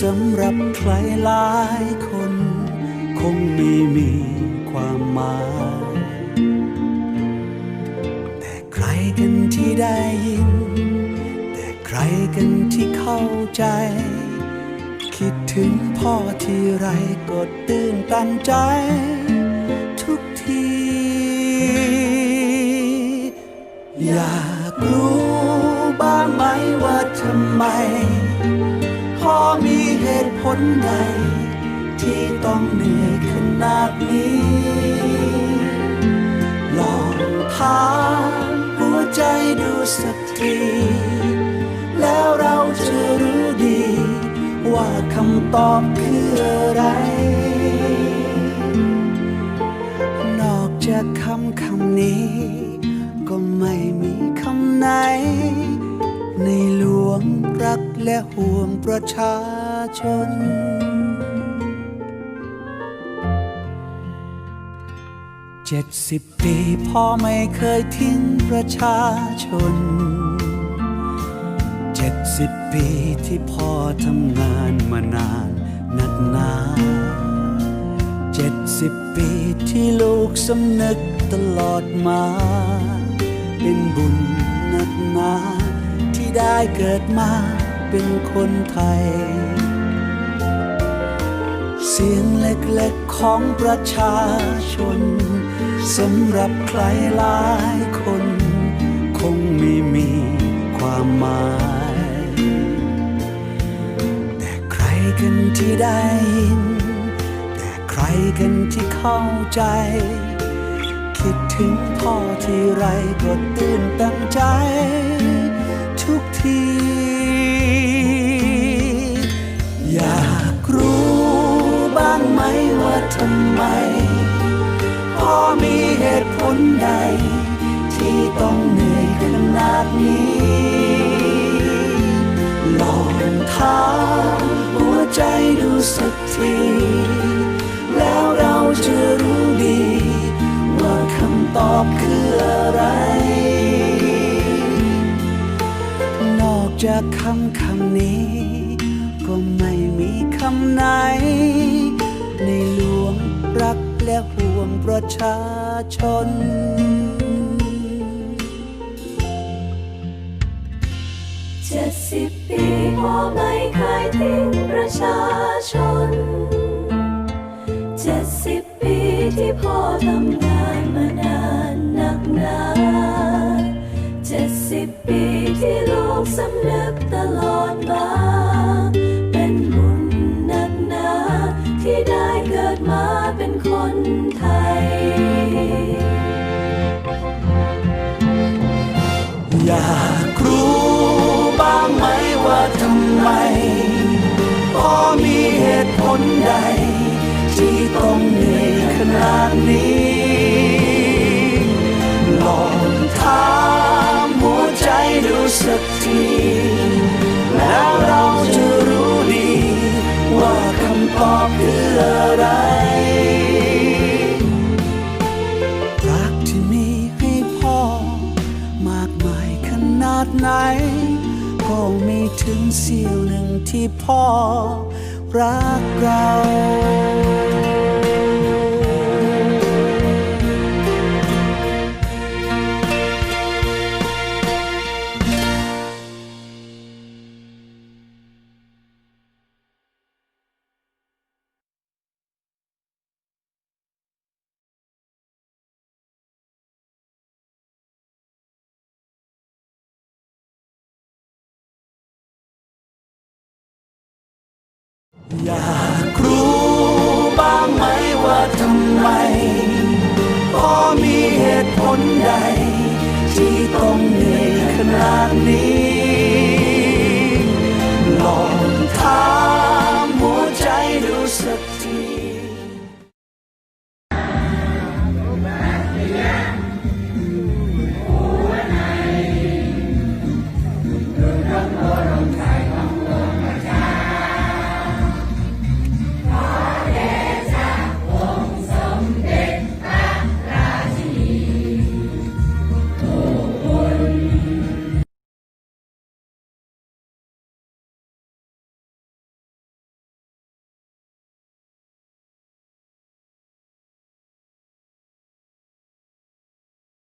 สำหรับใครหลายคน คงไม่มีความหมาย แต่ใครกันที่ได้ยิน แต่ใครกันที่เข้าใจ คิดถึงพ่อที่ไรก็ตื่นตันใจ ทุกที อยากรู้ เหตุผลใด ที่ต้องเหนื่อยขนาดนี้ ลองถามหัวใจดูสักที แล้วเราจะรู้ดี ว่าคำตอบคืออะไร นอกจากคำคำนี้ ก็ไม่มีคำไหน ในหลวงรักและห่วงประชา ชน เจ็ดสิบปีพ่อไม่เคยทิ้งประชาชน เจ็ดสิบปีที่พ่อทำงานมานานนักหนาเจ็ดสิบปีที่ลูกสำนึกตลอดมา เป็นบุญนักหนาที่ได้เกิดมาเป็นคนไทย เสียงเล็กๆของประชาชนสำหรับใครหลายคน คงไม่มีความหมาย แต่ใครกันที่ได้ยิน แต่ใครกันที่เข้าใจ คิดถึงพ่อที่ไรก็ตื่นตันใจ ทุกที อยาก ทำไม พอมีเหตุผลใด ที่ต้องเหนื่อยขนาดนี้ลองถามหัวใจดูสักทีแล้วเราจะรู้ดี ว่าคำตอบคืออะไร นอกจากคำคำนี้ ก็ไม่มีคำไหนในหล และห่วงประชาชน เจ็ดสิบปีพ่อไม่เคยทิ้งประชาชน เจ็ดสิบปีที่พ่อทำงานมานานนักหนาเจ็ดสิบปีที่ลูกสำนึก อยากรู้บ้างไหมว่าทำไมพ่อมีเหตุผลใด ที่ต้องเหนื่อยขนาดนี้ ถึงเสี้ยวหนึ่งที่พ่อรักเรา อยากรู้บ้างไหมว่าทำไมพอมีเหตุผลใด ที่ต้องเหนื่อยขนาดนี้